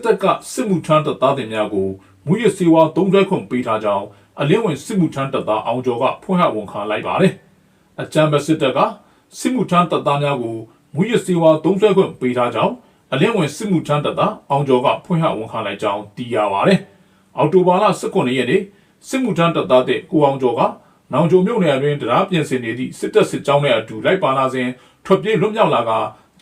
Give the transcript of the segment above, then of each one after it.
စစ်တပ်ကစစ်မှုထမ်းတပ်သားတွေများကိုမူရစေဝါသုံးစွဲခွင့်ပေးထားကြောင်းအလင်းဝင်စစ်မှုထမ်းတပ်သားအောင်ကျော်ကဖွင့်ဟဝန်ခံလိုက်ပါတယ်။အကြံပေးစစ်တပ်ကစစ်မှုထမ်းတပ်သားများကိုမူရစေဝါသုံးစွဲခွင့်ပေးထားကြောင်းအလင်းဝင်စစ်မှုထမ်းတပ်သားအောင်ကျော်ကဖွင့်ဟဝန်ခံလိုက်ကြောင်းသိရပါတယ်။အော်တိုဘာလ19ရက်နေ့စစ်မှုထမ်းတပ်သားတဲ့ကိုအောင်ကျော်ကနောင်ကြုံမြို့နယ်အတွင်းတရားပြင်ဆင်နေသည့်စစ်တပ်စစ်ကြောင်းနဲ့အတူလိုက်ပါလာစဉ်ထွက်ပြေးလွတ်မြောက်လာက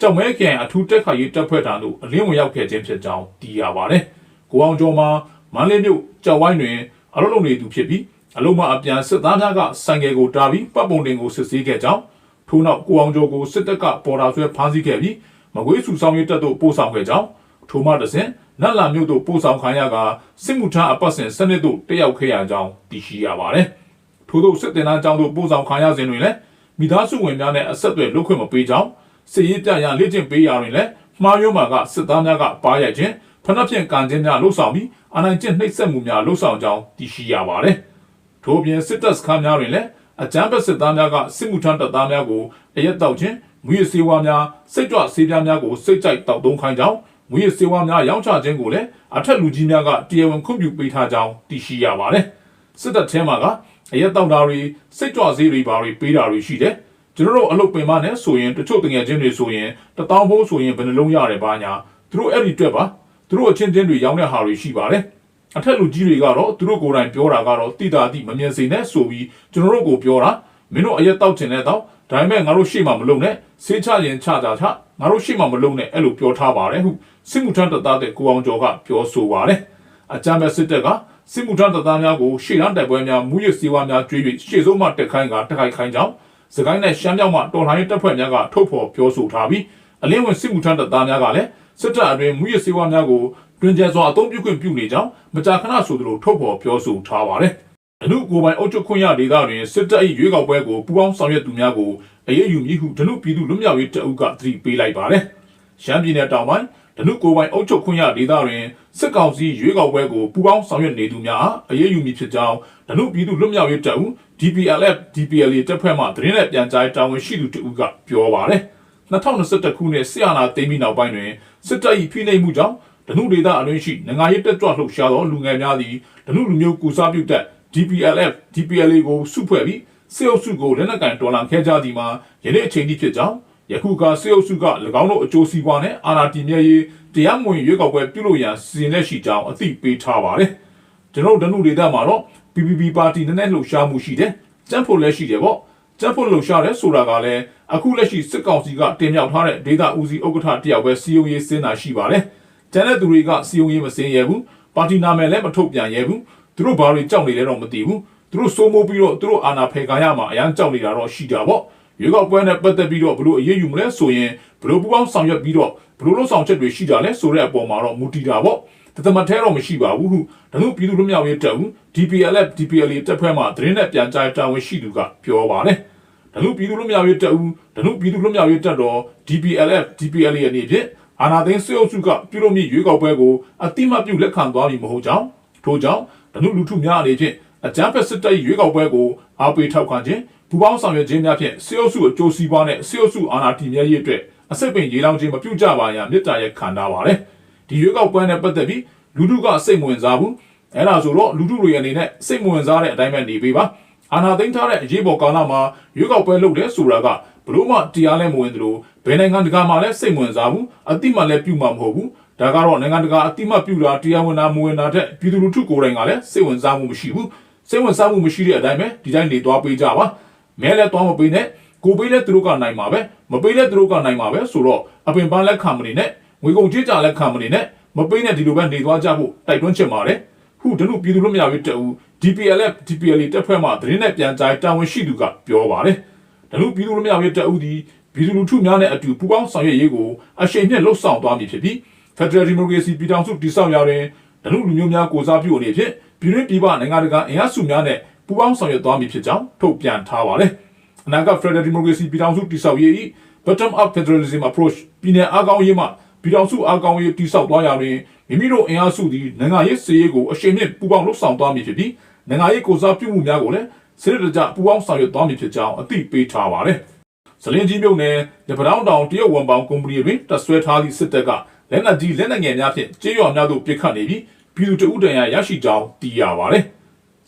ကြောက်မဲခင်အထူးတက်ခါရေးတပ်ဖွဲ့ထံသို့အလင်းဝင်ရောက်ခဲ့ခြင်းဖြစ်ကြောင်းသိရပါတယ်။ကိုအောင်ကျော်မှာမန္တလေးမြို့ကြောက်ဝိုင်းတွင်အလုပ်လုပ်နေသူဖြစ်ပြီးအလုံးမအပြန်စစ်သားများကဆိုင်ကယ်ကိုတားပြီးပတ်ပုံတင်ကိုစစ်ဆေးခဲ့ကြောင်းထို့နောက်ကိုအောင်ကျော်ကိုစစ်တပ်ကပေါ်တာဆွဲဖမ်းဆီးခဲ့ပြီးမကွေးစုဆောင်ရေးတပ်သို့ပို့ဆောင်ခဲ့ကြောင်းထိုမှတစဉ်နတ်လာမြို့သို့ပို့ဆောင်ခံရကစစ်မှုထမ်းအပတ်စဉ်စနစ်သို့တက်ရောက်ခဲ့ရကြောင်းသိရှိရပါတယ်။ထို့သောစစ်တင်သားအကြောင်းသို့ပို့ဆောင်ခံရစဉ်တွင်လည်းမိသားစုဝင်များနဲ့အဆက်အသွယ်လုပ်ခွင့်မပေးကြောင်း စစ်ရေးပြရန်လေ့ကျင့်ပေးရာတွင်လည်းမှားယွင်းမှာကစစ်သားများကပါရိုက်ခြင်းဖနှက်ဖြင့်ကန်ခြင်းများလှုပ်ဆောင်ပြီးအနိုင်ကျင့်နှိပ်စက်မှုများလှုပ်ဆောင်ကြောင်းသိရှိရပါတယ်။ထို့ပြင်စစ်တပ်စခန်းများတွင်လည်းအကြမ်းဖက်စစ်သားများကစစ်မှုထမ်းတပ်သားများကိုအရက်တောက်ခြင်းမူရစေဝါများစိတ်ကြွဆေးပြားများကိုစိတ်ကြိုက်တောက်သုံးခိုင်းကြောင်းမူရစေဝါများရောင်းချခြင်းကိုလည်းအထက်လူကြီးများကတရားဝင်ခွင့်ပြုပေးထားကြောင်းသိရှိရပါတယ်။စစ်တပ်ထဲမှာကအရက်တောက်တာတွေစိတ်ကြွဆေးတွေပါတွေပေးတာတွေရှိတယ်။ ကျွန်တော်တို့အလုပ်ပင်မနဲ့ဆိုရင်တချို့တငယ်ချင်းတွေဆိုရင်တပေါင်းဖို့ဆိုရင်ဘယ်နှလုံးရတယ်ဘာညာသူတို့အဲ့ဒီတွက်ပါသူတို့အချင်းချင်းတွေရောင်းတဲ့ဟာတွေရှိပါတယ်အထက်လူကြီးတွေကတော့သူတို့ကိုယ်တိုင်ပြောတာကတော့တိတာတိမမြင်စိနဲ့ဆိုပြီးကျွန်တော်တို့ကိုပြောတာမင်းတို့အရက်တောက်ချင်တဲ့တော့ဒါပေမဲ့ငါတို့ရှေ့မှာမလုံနဲ့ဆေးချရင်ချကြချငါတို့ရှေ့မှာမလုံနဲ့အဲ့လိုပြောထားပါတယ်ဟုစစ်မှုထမ်းတပ်သားတဲ့ကိုအောင်ကျော်ကပြောဆိုပါတယ်အကြမ်းဖက်စစ်တပ်ကစစ်မှုထမ်းတပ်သားများကိုရှေ့တန်းတိုက်ပွဲများမူရစီဝါများကျွေး၍ရှေ့ဆုံးမှတက်ခိုင်းကတက်ခိုက်ခိုင်းကြောင်း စကိုင်းနဲ့ရှမ်းမြောက်မှတော်လှန်ရေးတပ်ဖွဲ့များကထုတ်ဖော်ပြောဆိုထားပြီးအလင်းဝင်စစ်မှုထမ်းတပ်သားများကလည်းစစ်တပ်အတွင်းမူရစီဝါများကိုတွင်ကျစွာအသုံးပြုခွင့်ပြုနေကြောင်းမကြာခဏဆိုသလိုထုတ်ဖော်ပြောဆိုထားပါတယ်။ဒနုကိုပိုင်အုပ်ချုပ်ခွင့်ရဒေသတွင်စစ်တပ်၏ရွေးကောက်ပွဲကိုပူးပေါင်းဆောင်ရွက်သူများကိုအရေးယူမည်ဟုဒနုပြည်သူ့လွတ်မြောက်ရေးတပ်ဦးကသတိပေးလိုက်ပါတယ်။ရှမ်းပြည်နယ်တောင်ပိုင်း ဒနုကိုပိုင်အုပ်ချုပ်ခွင့်ရဒေသတွင်စစ်ကောင်စီရွေးကောက်ပွဲကိုပူးပေါင်းဆောင်ရွက်နေသူများအရေးယူမည်ဖြစ်ကြောင်းဒနုပြည်သူ့လွတ်မြောက်ရေးတပ်ဦး DPLF DPLA တပ်ဖွဲ့မှသတင်းနဲ့ပြန်ကြားတာဝန်ရှိသူတဦးကပြောပါတယ်။2021ခုနှစ်ဆီယနာသိမ်းပြီးနောက်ပိုင်းတွင်စစ်တပ်၏ဖိနှိပ်မှုကြောင့်ဒနုဒေသအတွင်းရှိနိုင်ငံရေးတက်ကြွလှုပ်ရှားသောလူငယ်များသည်ဒနုလူမျိုးကူစားပြုတက် DPLF DPLA ကိုစုဖွဲ့ပြီးစေအုပ်စုကိုလက်နက်ကင်ဒေါ်လာခဲကြသည်မှာယနေ့အချိန်ထိဖြစ်ကြောင်း ယခုကစေအုပ်စုက၎င်းတို့အကျိုးစီးပွားနဲ့အာဏာတည်မြဲရေးတရားမဝင်ရွေးကောက်ပွဲပြုလုပ်ရန်စီစဉ်လက်ရှိကြောင်းအသိပေးထားပါတယ်ကျွန်တော်တို့ဒနုဒေသမှာတော့ PPP ပါတီနည်းနည်းလှုပ်ရှားမှုရှိတယ်ကျန်းဖို့လည်းရှိတယ်ပေါ့ကျန်းဖို့လှုပ်ရှားတယ်ဆိုတာကလည်းအခုလက်ရှိစစ်ကောင်စီကတင်မြှောက်ထားတဲ့ဒေတာဦးစီးဥက္ကဋ္ဌတယောက်ပဲစီယုံရေးစင်းတာရှိပါတယ်ကျန်တဲ့သူတွေကစီယုံရေးမစင်းရဘူးပါတီနာမည်လည်းမထုတ်ပြန်ရဘူးသူတို့ဘာတွေကြောက်နေလဲတော့မသိဘူးသူတို့စိုးမိုးပြီးတော့သူတို့အာဏာဖယ်ခံရမှာအရန်ကြောက်နေတာတော့ရှိတာပေါ့ ရွေးကောက်ပွဲနဲ့ပတ်သက်ပြီးတော့ဘလို့အရေးယူမလဲဆိုရင်ဘလို့ပူပေါင်းဆောင်ရွက်ပြီးတော့ဘလို့လို့ဆောင်ချက်တွေရှိကြလဲဆိုတဲ့အပေါ်မှာတော့မူတည်တာပေါ့တသမထဲတော့မရှိပါဘူးဟုဒါလို့ပြည်သူလူမျိုးရေးတက်ဦး DPLF DPLA တက်ဖွဲ့မှသတင်းနဲ့ပြန်ကြားတာဝန်ရှိသူကပြောပါတယ်ဒါလို့ပြည်သူလူမျိုးရေးတက်ဦးဒါလို့ပြည်သူလူမျိုးရေးတက်တော့ DPLF DPLA အနေဖြင့်အာနာသိန်းစေအုပ်စုကပြုလုပ်မည့်ရွေးကောက်ပွဲကိုအတိမတ်ပြုလက်ခံသွားပြီမဟုတ်ကြောင်းထို့ကြောင့်ဒါလို့လူထုများအနေဖြင့်အကြမ်းဖက်စစ်တပ်၏ရွေးကောက်ပွဲကိုအားပေးထောက်ခံခြင်း ပူပေါင်းဆောင်ရွက်ခြင်းများဖြင့်စေအုပ်စုအကျိုးစီးပွားနဲ့စေအုပ်စုအာဏာတည်မြဲရေးအတွက်အစိတ်ပင်ရေလောင်းခြင်းမပြုကြပါရန်မြစ်တာရဲ့ခံထားပါတယ်ဒီရွေးကောက်ပွဲနဲ့ပတ်သက်ပြီးလူထုကစိတ်မဝင်စားဘူးအဲ့ဒါဆိုတော့လူထုတွေအနေနဲ့စိတ်မဝင်စားတဲ့အတိုင်းပဲနေပေးပါအာဏာသိမ်းထားတဲ့အရေးပေါ်ကာလမှာရွေးကောက်ပွဲလုပ်တယ်ဆိုတာကဘလို့မှတရားလည်းမဝင်သလိုဘယ်နိုင်ငံတကာမှလည်းစိတ်မဝင်စားဘူးအတိမလည်းပြုမှာမဟုတ်ဘူးဒါကတော့နိုင်ငံတကာအတိမပြုတာတရားဝင်တာမဝင်တာတဲ့ပြည်သူလူထုကိုယ်တိုင်ကလည်းစိတ်ဝင်စားမှုမရှိဘူးစိတ်ဝင်စားမှုမရှိတဲ့အတိုင်းပဲဒီတိုင်းနေသွားပေးကြပါ မဲလည်းသွားမပေးနဲ့ကိုပေးလည်းသူတို့ကနိုင်မှာပဲမပေးလည်းသူတို့ကနိုင်မှာပဲဆိုတော့အပင်ပန်းလက်ခံမနေနဲ့ငွေကုန်ကြေးကြလက်ခံမနေနဲ့မပေးနဲ့ဒီလိုပဲနေသွားကြဖို့တိုက်တွန်းချင်ပါတယ်ဟုဒနုပြည်သူလူမျိုးရေးတအူ DPLF DPLA တက်ဖွဲ့မှသတင်းနဲ့ပြန်ကြားတာဝန်ရှိသူကပြောပါတယ်ဒနုပြည်သူလူမျိုးရေးတအူဒီပြည်သူလူထုများနဲ့အတူပူးပေါင်းဆောင်ရွက်ရေးကိုအရှိန်နဲ့လှုပ်ဆောင်သွားမည်ဖြစ်ပြီး Federal Democracy ပြည်ထောင်စုတည်ဆောက်ရာတွင်ဒနုလူမျိုးများကိုစားပြုအနေဖြင့်ပြည်တွင်းပြည်ပနိုင်ငံတကာအင်အားစုများနဲ့ ပူးပေါင်းဆောင်ရွက်သွားမည်ဖြစ်ကြောင်းထုတ်ပြန်ထားပါတယ်။အနာဂတ် Federal Democracy ပြည်ထောင်စုတည်ဆောက်ရေး Bottom Up Federalism Approach ပြည်내အားကောင်းရေးမှပြည်ထောင်စုအားကောင်းရေးတည်ဆောက်သွားရာတွင်မိမိတို့အင်အားစုသည်နိုင်ငံရေးစည်ရေးကိုအရှိန်မြင့်ပူးပေါင်းလှုပ်ဆောင်သွားမည်ဖြစ်ပြီးနိုင်ငံရေးကိုစားပြုမှုများကိုလည်းစနစ်တကျပူးပေါင်းဆောင်ရွက်သွားမည်ဖြစ်ကြောင်းအသိပေးထားပါတယ်။စလင်းကြီးမြို့နယ်ရပတောင်းတောင်တရုတ်ဝန်ပေါင်ကုမ္ပဏီတွင်တပ်ဆွဲထားသည့်စစ်တပ်ကလက်နက်ကြီးလက်နက်ငယ်များဖြင့်ကြေးရွာများသို့ပစ်ခတ်နေပြီးပြည်သူတအုပ်တန်ရာရရှိကြောင်းသိရပါတယ်။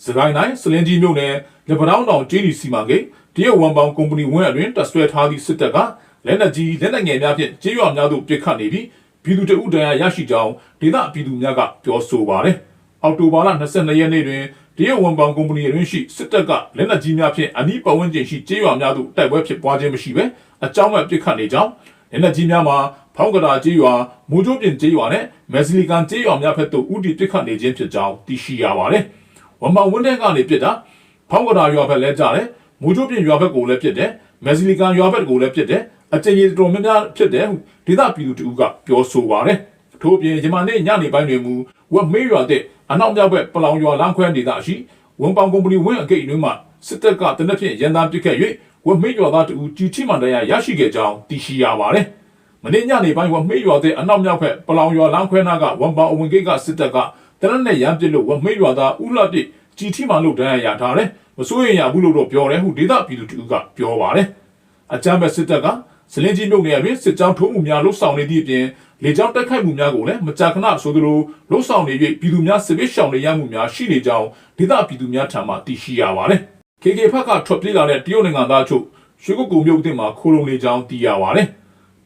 စကိုင်းတိုင်းစလင်ကြီးမြို့နယ်လက်ပတောင်းတောင်ကျေးဒီစီမံကိန်းတရုတ်ဝန်ပေါင်းကုမ္ပဏီဝန်အတွင်တပ်ဆွဲထားသည့်စစ်တပ်ကလက်နက်ကြီးလက်နက်ငယ်များဖြင့်ကြေးရွာများသို့ပစ်ခတ်နေပြီးပြည်သူတအုပ်တန်ရာရရှိကြောင်းဒေသပြည်သူများကပြောဆိုပါတယ်။အောက်တိုဘာလ22ရက်နေ့တွင်တရုတ်ဝန်ပေါင်းကုမ္ပဏီအတွင်ရှိစစ်တပ်ကလက်နက်ကြီးများဖြင့်အနီးပတ်ဝန်းကျင်ရှိကြေးရွာများသို့တိုက်ပွဲဖြစ်ပွားခြင်းမရှိဘဲအကြောင်းမဲ့ပစ်ခတ်နေကြောင်းလက်နက်ကြီးများမှာဖောင်းကတာကြေးရွာမိုးချိုးပြင်ကြေးရွာနဲ့မက်ဆီလီကန်ကြေးရွာများဖက်သို့ဥတီပစ်ခတ်နေခြင်းဖြစ်ကြောင်းသိရှိရပါတယ်။ ဝန်ပေါင်းဝန်တဲ့ကနေပစ်တာဖောင်းကတာရွာဖက်လဲကြတယ်မိုးချိုးပြင်ရွာဖက်ကိုလည်းပစ်တယ်မက်ဆီလီကန်ရွာဖက်ကိုလည်းပစ်တယ်အကြိမ်ကြီးတော်များများဖြစ်တယ်ဒေသပြည်သူတူကပြောဆိုပါတယ်။ထို့အပြင်ယမန်နေ့ညနေပိုင်းတွင်မူဝက်မေးရွာတဲ့အနောက်မြောက်ဘက်ပလောင်ရွာလမ်းခွဲဒေသရှိဝန်ပေါင်းကုမ္ပဏီဝင်းအကိတ်အတွင်းမှစစ်တပ်ကတနက်ဖြန်ရန်သားပစ်ခတ်၍ဝက်မေးရွာသားတူကြီးထိမှန်တရားရရှိခဲ့ကြောင်းသိရှိရပါတယ်။မနေ့ညနေပိုင်းဝမေးရွာတဲ့အနောက်မြောက်ဘက်ပလောင်ရွာလမ်းခွဲနာကဝန်ပေါအဝင်ဂိတ်ကစစ်တပ်က တရနဲ့ရမ်းပစ်လို့ဝမေးရွာသားဥလပစ်ជីထိမှလို့ဒဏ်ရာရထားတယ်မစိုးရင်ရဘူးလို့တော့ပြောတယ်ဟုဒေသပြည်သူတူကပြောပါတယ်အကြမ်းဖက်စစ်တပ်ကစလင်းကြီးမြို့နယ်အတွင်းစစ်ကြောင်းထိုးမှုများလှုပ်ဆောင်နေသည့်အပြင်လေကြောင်းတိုက်ခိုက်မှုများကိုလည်းမကြာခဏဆိုသလိုလှုပ်ဆောင်နေ၍ပြည်သူများစစ်ပေးရှောင်နေရမှုများရှိနေကြောင်းဒေသပြည်သူများထံမှသိရှိရပါတယ် KK ဖက်ကထွက်ပြေးလာတဲ့တရုတ်နိုင်ငံသားချုပ်ရွှေကုတ်ကူမြို့အသစ်မှာခိုးလုံနေကြောင်းသိရပါတယ်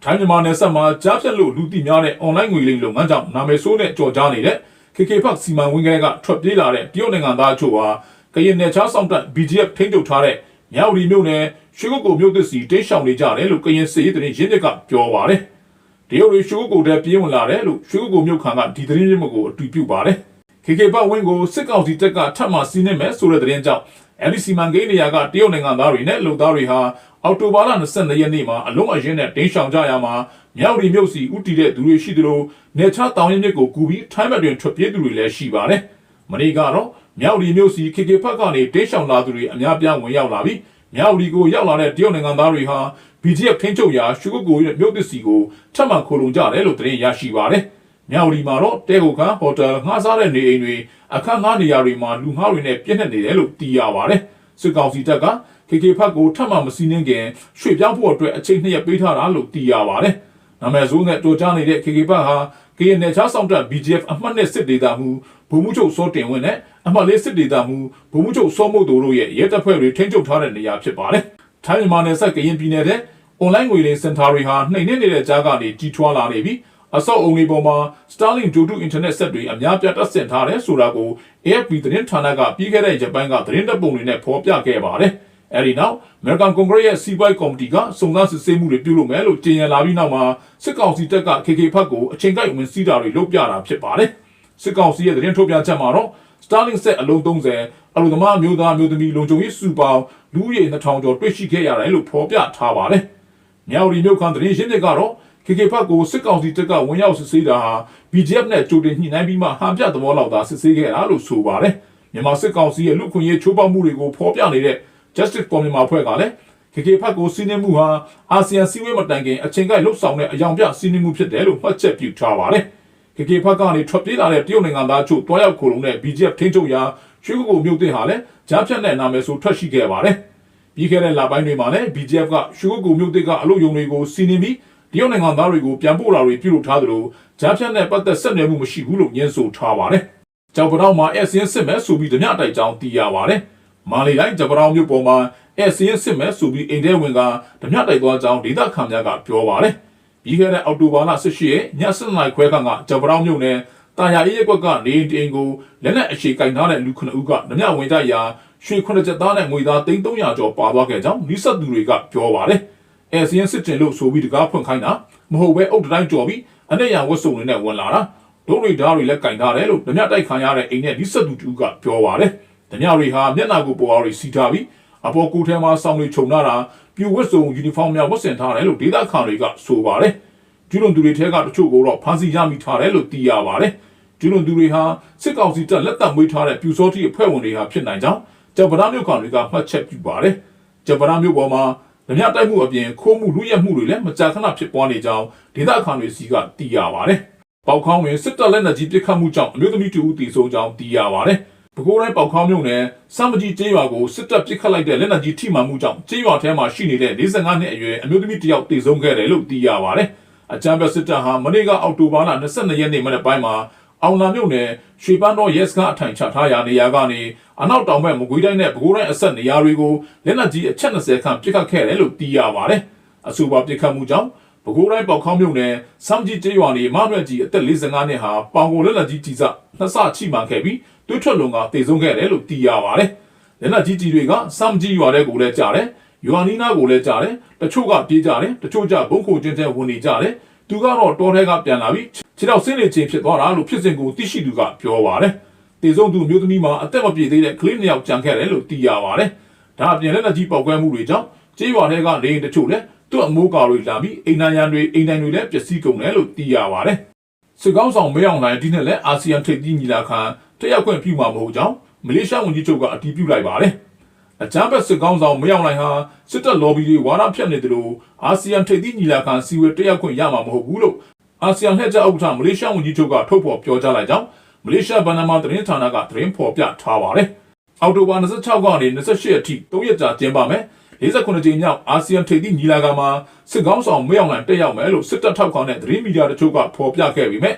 ထိုင်းမြန်မာနယ်စပ်မှာကြားဖြတ်လို့လူသိများတဲ့ online ငွေလိမ်လုပ်ငန်းကြောင့်နာမည်ဆိုးနဲ့ကြော်ကြားနေတဲ့ KK Park စီမံဝင်းကလေးကထွက်ပြေးလာတဲ့တရုတ်နိုင်ငံသားအချို့ဟာကရင်နယ်ခြားဆောင်တပ် BGF ထိန်းချုပ်ထားတဲ့မြောက်ရီမြို့နယ်ရွှေကုတ်ကိုမြို့သစ်စီတိတ်ရှောင်နေကြတယ်လို့ကရင်စစ်ရေးသတင်းရင်းမြစ်ကပြောပါတယ်။တရုတ်တွေရွှေကုတ်ကိုတည်းပြေးဝင်လာတယ်လို့ရွှေကုတ်ကိုမြို့ခံကဒီသတင်းရင်းမြစ်ကိုအတူပြုပါတယ်။ KK Park ဝင်းကိုစစ်ကောင်စီတပ်ကထပ်မံစီးနင်းမဲ့ဆိုတဲ့သတင်းကြောင့်အဲဒီစီမံကိန်းနေရာကတရုတ်နိုင်ငံသားတွေနဲ့လူသားတွေဟာအော်တိုဘာလ22ရက်နေ့မှာအလုံးအရင်နဲ့တင်းရှောင်ကြရမှာ မြောက်ရီမြို့စီဥတီတဲ့သူတွေရှိသလိုနေချတောင်ရင်မြစ်ကိုကူပြီးထိုင်းဘက်တွင်ထွက်ပြေးသူတွေလည်းရှိပါတယ်။မနေ့ကတော့မြောက်ရီမြို့စီ KK ဖက်ကနေတင်းရှောင်လာသူတွေအများပြားဝင်ရောက်လာပြီးမြောက်ရီကိုရောက်လာတဲ့တရုတ်နိုင်ငံသားတွေဟာ BGF ထိန်းချုပ်ရာရှုကုတ်ကိုမြို့သစ်စီကိုထပ်မံခိုလုံကြတယ်လို့သတင်းရရှိပါတယ်။မြောက်ရီမှာတော့တဲကိုခန်းဟိုတယ်ငှားစားတဲ့နေအိမ်တွေအခန်းငှားနေရာတွေမှာလူငှားတွေနဲ့ပြည့်နှက်နေတယ်လို့သိရပါတယ်။စစ်ကောင်စီတပ်က KK ဖက်ကိုထပ်မံမစီးနှင်းခင်ရွှေ့ပြောင်းဖို့အတွက်အချိန်နှစ်ရက်ပေးထားတာလို့သိရပါတယ်။ နာမည်ဆိုးနဲ့တိုကြားနေတဲ့ KK ဖက်ဟာကရင်နယ်ခြားဆောင်တပ် BGF အမှတ်နဲ့စစ်ဒေတာမှုဗိုလ်မှူးချုပ်စောတင်ဝင်းနဲ့အမှတ်လေးစစ်ဒေတာမှုဗိုလ်မှူးချုပ်စောမုတ်တို့တို့ရဲ့ရဲတပ်ဖွဲ့တွေထိန်းချုပ်ထားတဲ့နေရာဖြစ်ပါတယ်။ထိုင်းမြန်မာနယ်စပ်ကရင်ပြည်နယ်တဲ့ online ငွေလိမ်စင်တာတွေဟာနှိမ်နင်းနေတဲ့ကြားကနေကြီးထွားလာနေပြီးအဆောက်အုံတွေပေါ်မှာ Starlink ဒိုတု internet ဆက်တွေအများပြားတပ်ဆင်ထားတယ်ဆိုတာကို AFP သတင်းဌာနကပြီးခဲ့တဲ့ရက်ပိုင်းကသတင်းတပ်ပုံတွေနဲ့ဖော်ပြခဲ့ပါတယ်။ အဲဒီနောက် American Congress ရဲ့စီးပွားရေးကော်မတီကစုံစမ်းစစ်ဆေးမှုတွေပြုလုပ်မယ်လို့ကြေညာလာပြီးနောက်မှာစစ်ကောင်စီတပ်က KK ဖက်ကိုအချိန်ကိုက်ဝင်စီးတာတွေလုပ်ပြတာဖြစ်ပါတယ်။စစ်ကောင်စီရဲ့သတင်းထုတ်ပြန်ချက်မှာတော့ Starlink ဆက်အလုံး30အလုံသမားမျိုးသားမျိုးသမီးလုံခြုံရေးစုပေါင်းလူဦးရေ2000ကျော်တွေ့ရှိခဲ့ရတယ်လို့ဖော်ပြထားပါတယ်။မြောက်ရီမြို့ခံသတင်းရင်းမြစ်ကတော့ KK ဖက်ကိုစစ်ကောင်စီတပ်ကဝင်ရောက်စစ်ဆေးတာဟာ BGF နဲ့ကြိုတင်ညှိနှိုင်းပြီးမှဟန်ပြသဘောလောက်သာစစ်ဆေးခဲ့တာလို့ဆိုပါတယ်။မြန်မာစစ်ကောင်စီရဲ့လူခွင့်ရေးချိုးဖောက်မှုတွေကိုဖော်ပြနေတဲ့ Justice for Myanmar ဖွဲ့ကလည်း KK ဖက်ကိုစီးနှင်းမှုဟာအာဆီယံစည်းဝေးမတိုင်ခင်အချိန်ကိုက်လှုပ်ဆောင်တဲ့အယောင်ပြစီးနှင်းမှုဖြစ်တယ်လို့မှတ်ချက်ပြုထားပါတယ်။ KK ဖက်ကနေထွက်ပြေးလာတဲ့တရုတ်နိုင်ငံသားချို့တွားရောက်ခိုလုံတဲ့ BGF ထိန်းချုပ်ရာရွှေကုတ်ကိုမြို့သစ်ဟာလည်းကြားဖြတ်တဲ့နာမည်ဆိုထွက်ရှိခဲ့ပါတယ်။ပြီးခဲ့တဲ့လပိုင်းတွေမှာလည်း BGF ကရွှေကုတ်ကူမြို့တစ်ကအလို့ယုံတွေကိုစီးနင်းပြီးတရုတ်နိုင်ငံသားတွေကိုပြန်ပို့တာတွေပြုလုပ်ထားသလိုကြားဖြတ်နဲ့ပတ်သက်ဆက်နွယ်မှုမရှိဘူးလို့ညင်းဆိုထားပါတယ်။ကြောက်ပတောင်မှာအစင်းစစ်မဲ့ဆိုပြီးဓမြတိုက်ကြောင်းသိရပါတယ်။ မာလီတိုင်းကြောက်ပတောင်မြို့ပေါ်မှာအစင်းစစ်မဲ့ဆိုပြီးအိမ်ထဲဝင်ကဓမြတိုက်သွားကြောင်းဒေသခံများကပြောပါတယ်။ပြီးခဲ့တဲ့အောက်တိုဘာလ18ရက်ည7:00နာရီခွဲခန့်ကကြောက်ပတောင်မြို့နယ်တာယာအေးရက်ကွက်ကနေအိမ်တိန်ကိုလက်နက်အရှိကင်ထားတဲ့လူ9ဦးကဓမြဝင်ကြရာရွှေ9ချက်သားနဲ့ငွေသား300ကျော်ပါသွားခဲ့ကြောင်းနိစက်သူတွေကပြောပါတယ်။အဲစီရင်စစ်တင်လို့ဆိုပြီးတကားဖွင့်ခိုင်းတာမဟုတ်ပဲအုတ်တိုင်းကြော်ပြီးအနဲ့ရဝတ်စုံတွေနဲ့ဝင်လာတာဒုံတွေဓာတ်တွေလည်းကင်ထားတယ်လို့ဓမြတိုက်ခံရတဲ့အိမ်နဲ့နိစက်သူတူကပြောပါတယ်။ ဓမြတွေဟာမျက်နှာကိုပေါ်အောင်တွေစီထားပြီးအပေါ်ကူထဲမှာစောင်းတွေခြုံထားတာပြူဝတ်စုံယူနီဖောင်းများဝတ်ဆင်ထားတယ်လို့ဒေသခံတွေကဆိုပါတယ်။ကျူးလွန်သူတွေထဲကတချို့ကိုတော့ဖမ်းဆီးရမိထားတယ်လို့သိရပါတယ်။ကျူးလွန်သူတွေဟာစစ်ကောင်စီတပ်လက်တပ်မွေးထားတဲ့ပြူစောတိအဖွဲ့ဝင်တွေဟာဖြစ်နိုင်ကြောင်းဂျပန်မြို့ခံတွေကမှတ်ချက်ပြုပါတယ်။ဂျပန်မြို့ပေါ်မှာဓမြတိုက်မှုအပြင်ခိုးမှုလူရက်မှုတွေလည်းမကြာခဏဖြစ်ပွားနေကြောင်းဒေသခံတွေစီကသိရပါတယ်။ပေါခေါင်းတွင်စစ်တပ်လက်နက်ကြီးပစ်ခတ်မှုကြောင့်အမျိုးသမီးတူဦးတည်ဆုံကြောင်းသိရပါတယ်။ ပဲခူးတိုင်းပေါခေါင်းမြို့နယ်စံမကြီးကျေးရွာကိုစစ်တပ်ပစ်ခတ်လိုက်တဲ့လက်နက်ကြီးထိမှန်မှုကြောင့်ကျေးရွာထဲမှာရှိနေတဲ့45နှစ်အရွယ်အမျိုးသမီးတစ်ယောက်တည်ဆုံခဲ့တယ်လို့သိရပါတယ်။အကြံပေးစစ်တပ်ဟာမနေ့ကအောက်တိုဘာလ22ရက်နေ့မနက်ပိုင်းမှာအောင်လာမြို့နယ်ရွှေပန်းတော်ရဲစခန်းအထိုင်ချထားရာနေရာကနေအနောက်တောင်ဘက်မကွေးတိုင်းနဲ့ပဲခူးတိုင်းအဆက်နေရာတွေကိုလက်နက်ကြီးအချက်20ခန့်ပစ်ခတ်ခဲ့တယ်လို့သိရပါတယ်။အဆိုပါပစ်ခတ်မှုကြောင့် ပဲခူးတိုင်းပေါက်ခေါင်းမြို့နယ်စမ်းကြီးကျေးရွာနေမရွက်ကြီးအသက်45နှစ်ဟာပေါင်ကိုလက်နက်ကြီးကြီးစနှစ်ဆချိမှန်ခဲ့ပြီးတွတ်ထွက်လုံကတေဆုံးခဲ့တယ်လို့သိရပါတယ်။လက်နက်ကြီးကြီးတွေကစမ်းကြီးရွာတဲ့ကိုလည်းကြားတယ်။ရွာနီးနားကိုလည်းကြားတယ်။တချို့ကပြေးကြတယ်တချို့ကျဘုံခိုကျင်းတဲ့ဝင်နေကြတယ်။သူကတော့တောထဲကပြန်လာပြီးခြေတော့ဆင်းနေချင်းဖြစ်သွားတာလို့ဖြစ်စဉ်ကိုသိရှိသူကပြောပါတယ်။တေဆုံးသူမျိုးသမီးမှာအသက်မပြည့်သေးတဲ့ကလေးနှစ်ယောက်ကြံခဲ့တယ်လို့သိရပါတယ်။ဒါအပြင်လက်နက်ကြီးပောက်ကွဲမှုတွေကြောင့်ကျေးရွာထဲကနေအိမ်တချို့လည်း သူ့အမိုးကာတွေလာပြီးအိမ်နာရန်တွေအိမ်တိုင်တွေလည်းပျက်စီးကုန်တယ်လို့သိရပါတယ်။စစ်ကောင်းဆောင်မဲအောင်လှိုင်ဒီနေ့လည်းအာဆီယံထိပ်သီးညီလာခံတက်ရောက်ခွင့်ပြုမှာမဟုတ်ကြောင်းမလေးရှားဝန်ကြီးချုပ်ကအတည်ပြုလိုက်ပါတယ်။အကြမ်းဖက်စစ်ကောင်းဆောင်မရောက်နိုင်ဟာစစ်တပ် lobby တွေဝါဒဖြန့်နေတယ်လို့အာဆီယံထိပ်သီးညီလာခံစီဝေတက်ရောက်ခွင့်ရမှာမဟုတ်ဘူးလို့အာဆီယံလှည့်ကျဥက္ကဋ္ဌမလေးရှားဝန်ကြီးချုပ်ကထုတ်ဖော်ပြောကြားလိုက်ကြောင်းမလေးရှားဗန်နာမာသတင်းဌာနကသတင်းဖော်ပြထားပါတယ်။အောက်တိုဘာ26ကနေ28အထိ3ရက်ကြာကျင်းပမယ်။ 49ကြိမ်မြောက်အာဆီယံထိပ်သီးညီလာခံမှာစစ်ကောင်းဆောင်မရောက်နိုင်တက်ရောက်မယ်လို့စစ်တပ်ထောက်ခံတဲ့သတင်းမီဒီယာတချို့ကဖော်ပြခဲ့ပေမဲ့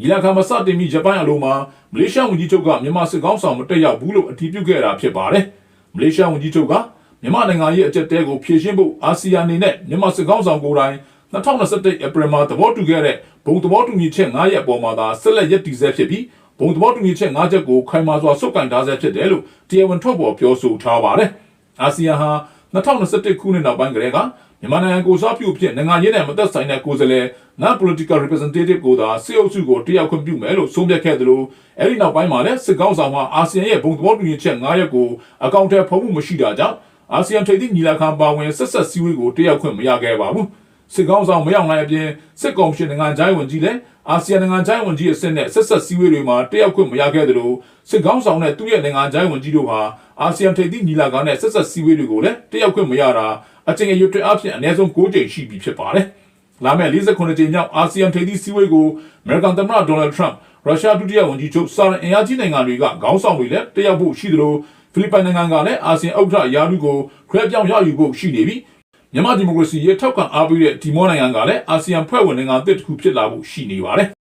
ညီလာခံမှာစတင်ပြီးဂျပန်အလို့မှာမလေးရှားဝန်ကြီးချုပ်ကမြန်မာစစ်ကောင်းဆောင်မတက်ရောက်ဘူးလို့အတည်ပြုခဲ့တာဖြစ်ပါတယ်။မလေးရှားဝန်ကြီးချုပ်ကမြန်မာနိုင်ငံရဲ့အကြက်တဲကိုဖြည့်ရှင်းဖို့အာဆီယံအနေနဲ့မြန်မာစစ်ကောင်းဆောင်ကိုယ်တိုင်2021ဧပြီမှာသဘောတူခဲ့တဲ့ဘုံသဘောတူညီချက်9ရက်ပေါ်မှာသာဆက်လက်ရည်တည်ဆဲဖြစ်ပြီးဘုံသဘောတူညီချက်9ချက်ကိုခိုင်မာစွာစုပ်ကိုင်ထားဆဲဖြစ်တယ်လို့တရားဝင်ထုတ်ဖော်ပြောဆိုထားပါတယ်။အာဆီယံဟာ 2021ခုနှစ်နောက်ပိုင်းကတည်းကမြန်မာနိုင်ငံကိုစားပြုဖြစ်နိုင်ငံရေးနဲ့မသက်ဆိုင်တဲ့ကိုယ်စားလှယ် non political representative ကိုသာစစ်အုပ်စုကိုတရားခွင့်ပြုမယ်လို့ဆုံးဖြတ်ခဲ့သလိုအဲဒီနောက်ပိုင်းမှာလည်းစစ်ကောင်းဆောင်ကအာဆီယံရဲ့ဘုံသဘောတူညီချက်9ရက်ကိုအကောင့်ထဲဖုံးမှုမရှိတာကြောင့်အာဆီယံထိပ်သီးညီလာခံပါဝင်ဆက်ဆက်စည်းဝေးကိုတရားခွင့်မရခဲ့ပါဘူး စစ်ကောင်းဆောင်မရောက်နိုင်အပြင်စစ်ကောင်ရှင်နိုင်ငံခြားရေးဝန်ကြီးလည်းအာဆီယံနိုင်ငံခြားရေးဝန်ကြီးအဆင့်နဲ့ဆက်ဆက်စည်းဝေးတွေမှာတရားခွင့်မရခဲ့သလိုစစ်ကောင်းဆောင်နဲ့သူ့ရဲ့နိုင်ငံခြားရေးဝန်ကြီးတို့ဟာအာဆီယံထိပ်သီးညီလာခံနဲ့ဆက်ဆက်စည်းဝေးတွေကိုလည်းတရားခွင့်မရတာအကြိမ်အရွယ်အဖြစ်အနည်းဆုံး9ကြိမ်ရှိပြီဖြစ်ပါတယ်။လာမယ့်48ကြိမ်မြောက်အာဆီယံထိပ်သီးစည်းဝေးကိုအမေရိကန်သမ္မတဒေါ်နယ်ထရန့်ရုရှားဒုတိယဝန်ကြီးချုပ်စာရန်အင်အားကြီးနိုင်ငံတွေကခေါင်းဆောင်တွေလည်းတက်ရောက်ဖို့ရှိသလိုဖိလစ်ပိုင်နိုင်ငံကလည်းအာဆီယံဥက္ကဋ္ဌရာထူးကိုခွဲပြောင်းရယူဖို့ရှိနေပြီး မြန်မာဒီမိုကရေစီရေးထောက်ခံအားပေးတဲ့ဒီမောနိုင်ငံကလည်းအာဆီယံဖွဲ့ဝင်နိုင်ငံအသစ်တစ်ခုဖြစ်လာဖို့ရှိနေပါတယ်